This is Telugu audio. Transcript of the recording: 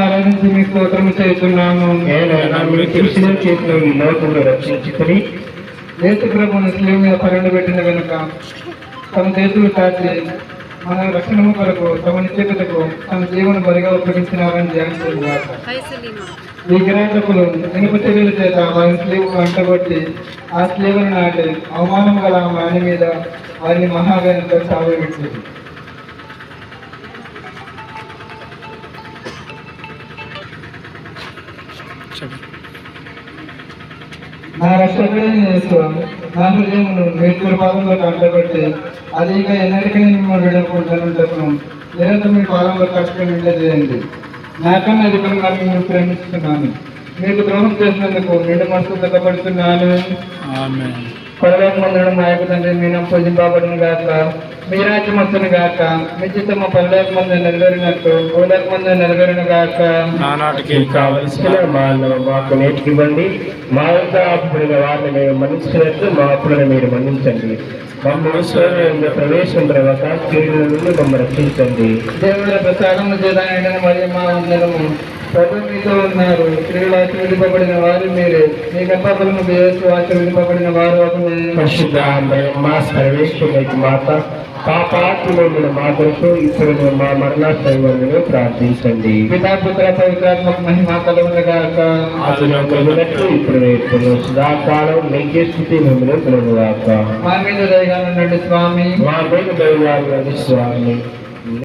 ఆరాధించి మీ స్తోత్రము చేస్తున్నాము ఏలైనా మీ తెలిసిన చేతిలో ఈ లోకంలో రక్షించుకుని యేసు ప్రభుని శిలువ మీద పన్నెండు పెట్టిన కనుక తమ చేతులు తాచి మన రక్షణము కొరకు తమ నిత్యతకు తమ జీవన బలిగా ఉపయోగించినారని ధ్యానిస్తున్నారు ఈ గిరాటకులు ఇనుప చర్యల చేత వారి స్లీవ్ అంటగొట్టి ఆ స్లీవును నాటి అవమానం గల వాని మీద వారిని మహాగణంతో సాగబెట్టింది నా యేసు. నా మీ కంటబెట్టి అది ఇక ఎన్నటికీ మిమ్మల్ని విడకుంటాను నిరంతరం మీ పాదంలో కట్టుకుని చేయండి. నాకన్నా అధికంగా మిమ్మల్ని ప్రేమిస్తున్నాను. మీకు ద్రోహం చేసినందుకు నిండు మనసు దుఃఖపడుతున్నాను పరలోక మందుడు మా యొక్క తండ్రి మీ నమ్మ పూజింపబడిన గాక. మీ రాజ్యం గాక. మీ చిత్తము పరలోక మందు నెరవేరినట్టు భూలోక మందు నెరవేరిన గాక. నానాటికి కావలసిన మాను మాకు నేర్చుకివ్వండి మా యొక్క అప్పుడున్న వారిని మేము మన్నించినట్లు మా అప్పులను మీరు మన్నించండి. మమ్మల్ని ప్రవేశం తర్వాత నుండి మమ్మల్ని రక్షించండి. దేవుళ్ళ ప్రసాదము చేత మరియు మా వందనము. ప్రభు మీతో ఉన్నారు. స్త్రీలు ఆశీర్వదింపబడిన వారు మీరే. మీ గర్భఫలము వేసు ఆశీర్వదింపబడిన వారు పరిశుద్ధ మా సర్వేశ్వరునికి మాత పాపాత్ములైన మా కొరకు ఇప్పుడు మా మరణ శైవంలో ప్రార్థించండి పితాపుత్ర పవిత్రాత్మక మహిమ కలుగునగాక. అతను కలిగినట్లు ఇప్పుడు ఇప్పుడు సదాకాలం నెగ్గే స్థితి మిమ్మల్ని కలుగుగాక మా మీద దయగా స్వామి. మా మీద స్వామి.